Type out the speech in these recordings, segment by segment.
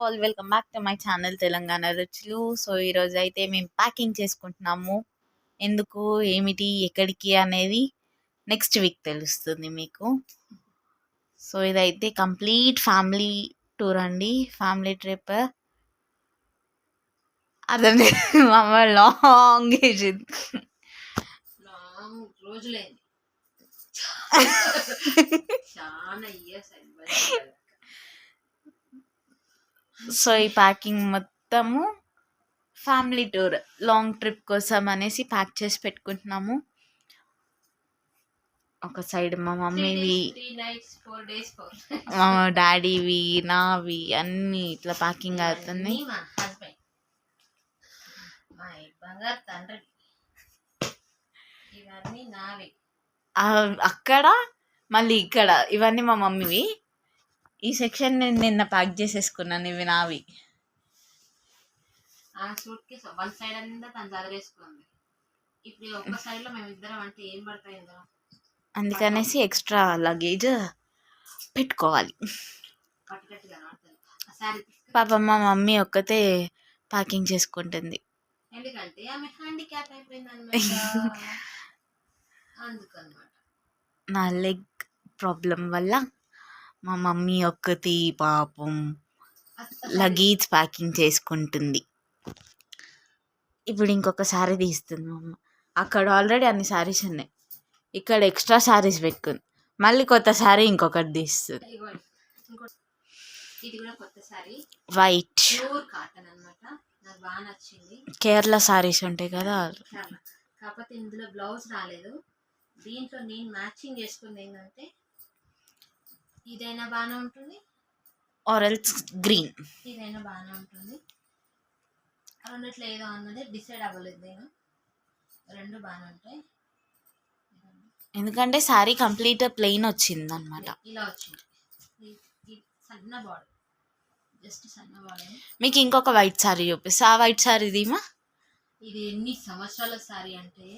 All welcome back to my channel Telangana రుచులు. So ఈరోజు అయితే మేము ప్యాకింగ్ చేసుకుంటున్నాము. ఎందుకు ఏమిటి ఎక్కడికి అనేది నెక్స్ట్ వీక్ తెలుస్తుంది మీకు. సో ఇదైతే కంప్లీట్ ఫ్యామిలీ టూర్ అండి. Family trip. అర్థం లేదు మా లాంగ్ ఏజ్. రోజులైంది. చాలా ఇయర్స్ సో ఈ ప్యాకింగ్ మొత్తము ఫ్యామిలీ టూర్ లాంగ్ ట్రిప్ కోసం అనేసి ప్యాక్ చేసి పెట్టుకుంటున్నాము. ఒక సైడ్ మా మమ్మీవి మా డాడీవి నావి అన్నీ ఇట్లా ప్యాకింగ్ అవుతుంది అక్కడ మళ్ళీ ఇక్కడ ఇవన్నీ మా మమ్మీవి ఈ సెక్షన్ నేను నిన్న ప్యాక్ చేసేసుకున్నాను ఇవి నావి. ఆ సూట్ కేసు వన్ సైడ్ అంతా తను చదివేసుకుంది ఇప్పుడు ఈ ఒక్క సైడ్లో అంటే ఏం పడతాయిందో అందుకనేసి ఎక్స్ట్రా లగేజ్ పెట్టుకోవాలి. పట్టుకట్టుగా పడుతుంది ఆ శారీ పాప మా మమ్మీ ఒక్కతే ప్యాకింగ్ చేసుకుంటుంది. ఎందుకంటే ఆమె హ్యాండిక్యాప్ అయిపోయింది అనమాట అందుకనమాట నా లెగ్ ప్రాబ్లం వల్ల మా మమ్మీ ఒక్కతి పాపం లగేజ్ ప్యాకింగ్ చేసుకుంటుంది. ఇప్పుడు ఇంకొక శారీ తీస్తుంది మా అమ్మ. అక్కడ ఆల్రెడీ అన్ని శారీస్ ఉన్నాయి. ఇక్కడ ఎక్స్ట్రా శారీస్ పెట్టుకుంది. మళ్ళీ కొత్త శారీ ఇంకొకటి తీస్తుంది. ఇదిగోండి. ఇంకోటి. ఇది కూడా కొత్త సారీ వైట్ ప్యూర్ కాటన్ అన్నమాట. నాకు బాగా నచ్చింది. కేరళ శారీస్ ఉంటాయి కదా. కాకపోతే ఇందులో బ్లౌజ్ రాలేదు. దీంట్లో నేను మ్యాచింగ్ చేసుకుంది ఏంటంటే ఇదైనా బాగానే ఉంటుంది. ఆరెల్స్ గ్రీన్ ఇదైనా బాగానే ఉంటుంది. రెండిట్లో ఏదో అన్నది డిసైడ్ అవ్వలేదు నేను. రెండు బాగానే ఉంటాయి. ఎందుకంటే శారీ కంప్లీట్ ప్లెయిన్ వచ్చింది అనమాట ఇలా వచ్చింది. సన్న బాడీ జస్ట్ సన్న బాడీ మీకు ఇంకొక వైట్ శారీ చూపిస్తా. ఆ వైట్ శారీ దీమా ఇది ఎన్ని సంవత్సరాల సారీ అంటే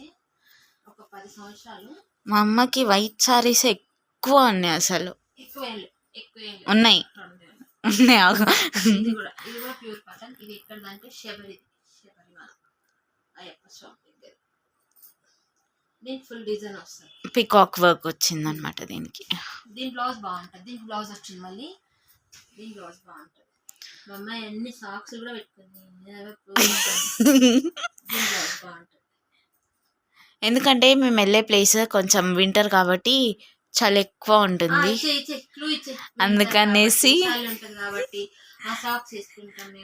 ఒక పది సంవత్సరాలు. మా అమ్మకి వైట్ శారీస్ ఎక్కువ ఉన్నాయి అసలు. ఉన్నాయి రెండు ఏళ్ళు. ఉన్నాయి. ఆగు. ఇది కూడా ఇది కూడా ప్యూర్ కాటన్ ఇది ఎక్కడదంటే శబరి శబరిమల అయ్యప్ప స్వామి దగ్గర. దీనికి ఫుల్ డిజైన్ వస్తుంది. పికాక్ వర్క్ వచ్చింది అనమాట దీనికి. దీని బ్లౌజ్ బాగుంటుంది. దీనికి బ్లౌజ్ వచ్చింది మళ్ళీ. దీని బ్లౌజ్ బాగుంటుంది. మా అమ్మాయి అన్ని సాక్స్ కూడా పెట్టుకుంది. నేను ఎప్పుడు దీని బ్లౌజ్ బాగుంటుంది. ఎందుకంటే మేము వెళ్ళే ప్లేస్ కొంచెం వింటర్ కాబట్టి చాలా ఎక్కువ ఉంటుంది. అందుకనేసి-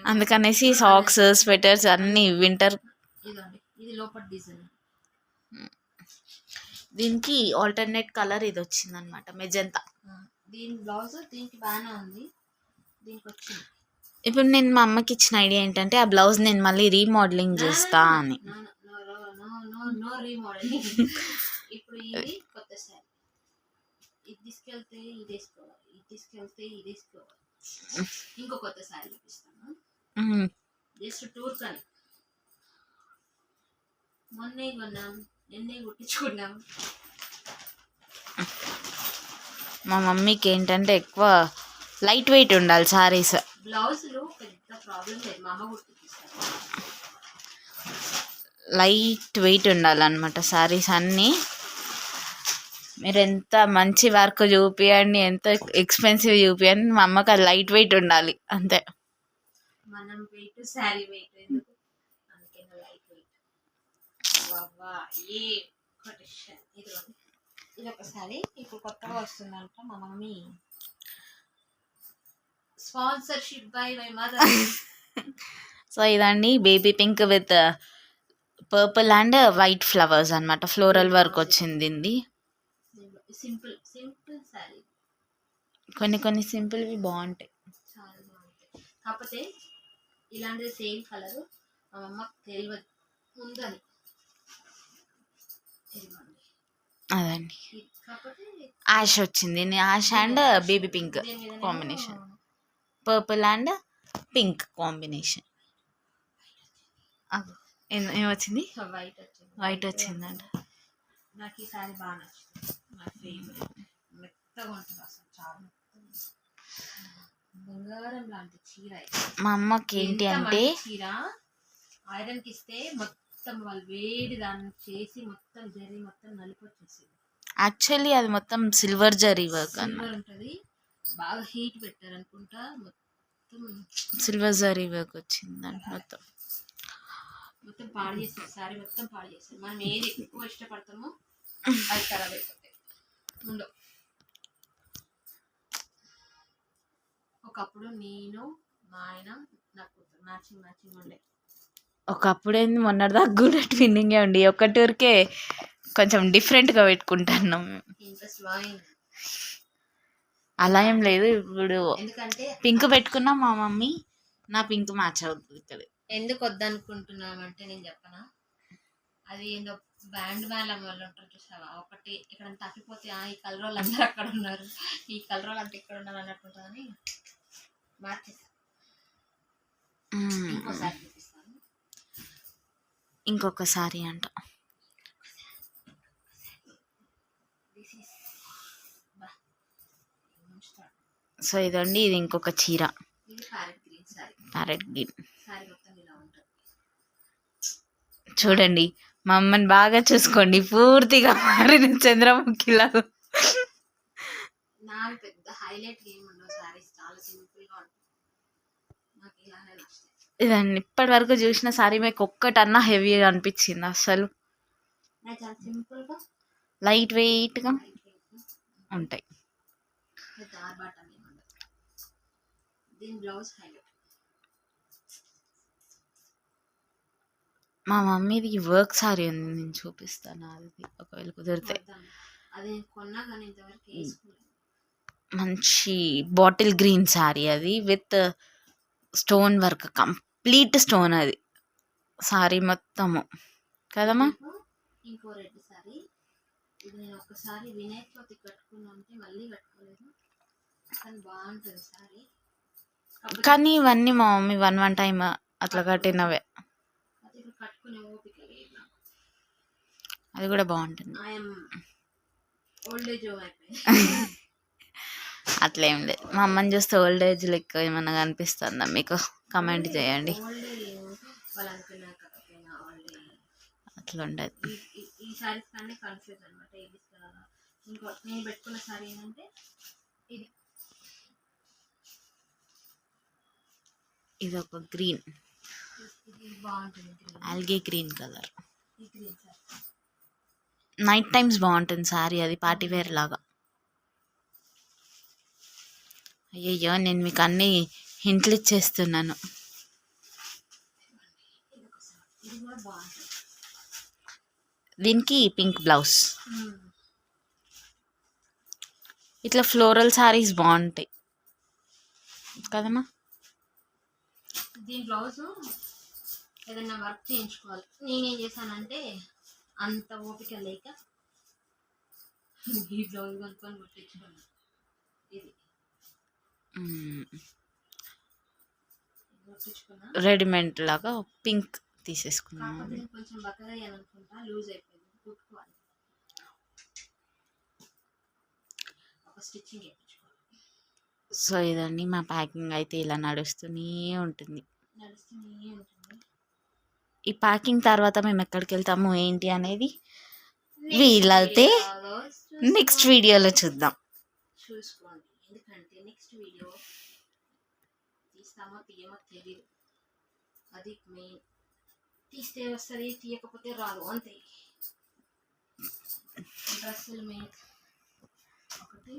అందుకనేసి సాక్స్ స్వెటర్స్ అన్ని వింటర్ దీనికి ఆల్టర్నేట్ కలర్ ఇది వచ్చింది అనమాట మెజంతా దీని బ్లౌజ్ దీనికి బాగానే ఉంది దీనికి వచ్చింది ఇప్పుడు నేను మా అమ్మకి ఇచ్చిన ఐడియా ఏంటంటే ఆ బ్లౌజ్ నేను మళ్ళీ రీమోడలింగ్ చేస్తా అని ఇప్పుడు ఇది కొత్త ఇది తీసుకెళ్తే ఇది వేసుకోవాలి ఇది తీసుకెళ్తే ఇది వేసుకోవాలి ఇంకో కొత్త శారీ చూపిస్తాను. జస్ట్ టూర్ కానీ మొన్నే కొన్నాం నిన్నే కుట్టించుకున్నాం మా మమ్మీకి ఏంటంటే ఎక్కువ లైట్ వెయిట్ ఉండాలి సారీస్ బ్లౌజులు పెద్ద ప్రాబ్లం లేదు మా అమ్మ కుట్టిస్తారు లైట్ వెయిట్ ఉండాలన్నమాట సారీస్ అన్నీ మీరు ఎంత మంచి వర్క్ చూపియండి ఎంత ఎక్స్పెన్సివ్ చూపియండి మా అమ్మకి అది లైట్ వెయిట్ ఉండాలి అంతే. మనం వెయిట్ శారీ వెయిట్ అందుకే లైట్ వెయిట్ వావా ఏ కొటేషన్ ఇది ఒకటి. ఇది ఒక శారీ ఇప్పుడు కొత్తగా వస్తుందంట మా mummy. Sponsorship by my mother so ఇదండి baby pink with purple and white flowers అన్నమాట. ఫ్లోరల్ వర్క్ వచ్చింది సింపుల్ సింపుల్ శారీ. కొన్ని కొన్ని సింపుల్వి బాగుంటాయి చాలా బాగుంటాయి కాకపోతే ఇలాంటిది సేమ్ కలర్ మా అమ్మకి తెలియదు ఉందని. అదండి. యాష్ వచ్చింది. Ash and baby pink combination. Purple and pink combination. ఏమొచ్చింది వైట్ వచ్చింది. వైట్ వచ్చిందంట. నాకు ఈ సారీ బాగా నచ్చింది. నా ఫేవరెట్ మెత్తగా ఉంటుంది అసలు చాలా. బంగారం లాంటి చీర. మా అమ్మకి ఏంటి అంటే చీర? ఐరన్కి ఇస్తే మొత్తం వాళ్ళు వేడి దాన్ని చేసి మొత్తం జరి మొత్తం నలిపి వచ్చేసింది. యాక్చువల్లీ అది మొత్తం సిల్వర్ జరీ వర్క్ సిల్వర్ ఉంటది. బాగా హీట్ పెట్టారు అనుకుంటా మొత్తం సిల్వర్ జరీ వర్క్ వచ్చింది దానికి మొత్తం. మొత్తం పాడు చేస్తారు సారీ మొత్తం పాడు చేస్తారు మనం ఏది ఎక్కువ ఇష్టపడతామో అది ఖరాబ్ అయిపోతాయి ఉండవు. ఒకప్పుడు నేను మా ఆయన నా కూతురు మ్యాచింగ్ మ్యాచింగ్ ఉండే. ఒకప్పుడు ఏంది మొన్నటిదాకా కూడా ట్విన్నింగే ఉండి. ఒక టూర్కే కొంచెం డిఫరెంట్గా పెట్టుకుంటున్నాం. ఇంట్రెస్ట్. అలా ఏం లేదు ఇప్పుడు ఎందుకంటే పింక్ పెట్టుకున్నా మా మమ్మీ నా పింక్ మ్యాచ్ అవుతుంది. ఇక్కడ ఎందుకు వద్దనుకుంటున్నామంటే నేను చెప్పనా? అది ఏందో బ్యాండ్ మేళం వాళ్ళు ఉంటారు చూసావా? ఒకటి ఇక్కడ తప్పిపోతే "ఆ, ఈ కలర్ వాళ్ళు అందరూ అక్కడ ఉన్నారు. ఈ కలర్ వాళ్ళు అంతా ఇక్కడ ఉన్నారు మ్మ్. ఇంకోసారి చూపిస్తాను. ఇంకొకసారి అంట. సో ఇదండి ఇది ఇంకొక చీర. ప్యారెట్ గ్రీన్ చూడండి మా అమ్మని బాగా చూసుకోండి. పూర్తిగా మారిన చంద్రముఖిలా నావి పెద్ద హైలైట్ ఏమి ఉండవు సారీస్. చాలా సింపుల్గా ఉంటుంది నాకు ఇలానే నచ్చుతాయి. ఇదండి. ఇప్పటి వరకు చూసిన సారీ మీకు ఒక్కటన్నా హెవీగా అనిపించింది అసలు. లైట్ వెయిట్గా ఉంటాయి. దీని బ్లౌజ్ హైలైట్. మా మమ్మీది వర్క్ సారీ ఉంది నేను చూపిస్తాను అది ఒకవేళ కుదిరితే. వద్దాం. అది నేను కొన్నా కానీ ఇంతవరకు వేసుకోలేదు. మంచి బాటిల్ గ్రీన్ శారీ అది with stone work complete stone అది. సారీ మొత్తము. కదమ్మా? ఇంకో- ఇంకో రెడ్ సారీ. ఇది నేను ఒకసారి వినాయక చవితి కట్టుకున్నా అంటే మళ్ళీ కట్టుకోలేదు. కానీ బాగుంటుంది సారీ. కానీ ఇవన్నీ మా మమ్మీ వన్ వన్ టైం అట్లా కట్టినవే. ఓపిక లేదు నాకు. అది కూడా బాగుంటుంది. ఓల్డ్ ఏజ్ అట్లా ఏం లేదు. మా అమ్మని చూస్తే ఓల్డ్ ఏజ్ లెక్క ఏమన్నా కనిపిస్తుందా మీకు? కమెంట్ చేయండి. అట్లా ఉండదు. ఈ- ఈ- ఈ సారీస్ కానీ కన్ఫ్యూజ్ అనమాట ఏది ఇస్తారా ఇంకో నేను పెట్టుకున్న సారీ ఏంటంటే ఇది. ఇది ఒక green algae green colour. Night times బాగుంటుంది సారీ అది పార్టీ వేర్ లాగా. అయ్యయ్యో నేను మీకు అన్ని హింట్లు ఇచ్చేస్తున్నాను. దీనికి పింక్ బ్లౌజ్. ఇట్లా ఫ్లోరల్ సారీస్ బాగుంటాయి. కదమ్మా? దీని బ్లౌజ్ ఏదైనా వర్క్ చేయించుకోవాలి. నేనేం చేశానంటే అంత ఓపిక లేక ఈ బ్లౌజ్ కొనుక్కొని కుట్టించుకున్నాను ఇది. రెడీమేడ్ లాగా పింక్ తీసేసుకున్నాము కాకపోతే నేను కొంచెం బక్కగా అయ్యాలనుకుంటా లూజ్ అయిపోయింది. కుట్టుకోవాలి. ఒక స్టిచ్చింగ్ సో ఇదండి మా ప్యాకింగ్ అయితే ఇలా నడుస్తూనే ఉంటుంది. నడుస్తూనే ఉంటుంది. ఈ ప్యాకింగ్ తర్వాత మేము ఎక్కడికి వెళ్తాము ఏంటి అనేది వీలైతే నెక్స్ట్ వీడియోలో చూద్దాం. చూసుకోండి. ఎందుకంటే నెక్స్ట్ వీడియో తీస్తామో తీయమో తెలియదు అది మెయిన్ తీస్తే వస్తుంది తీయకపోతే రాదు అంతే. డ్రెస్సులు మెయిన్ ఒకటి.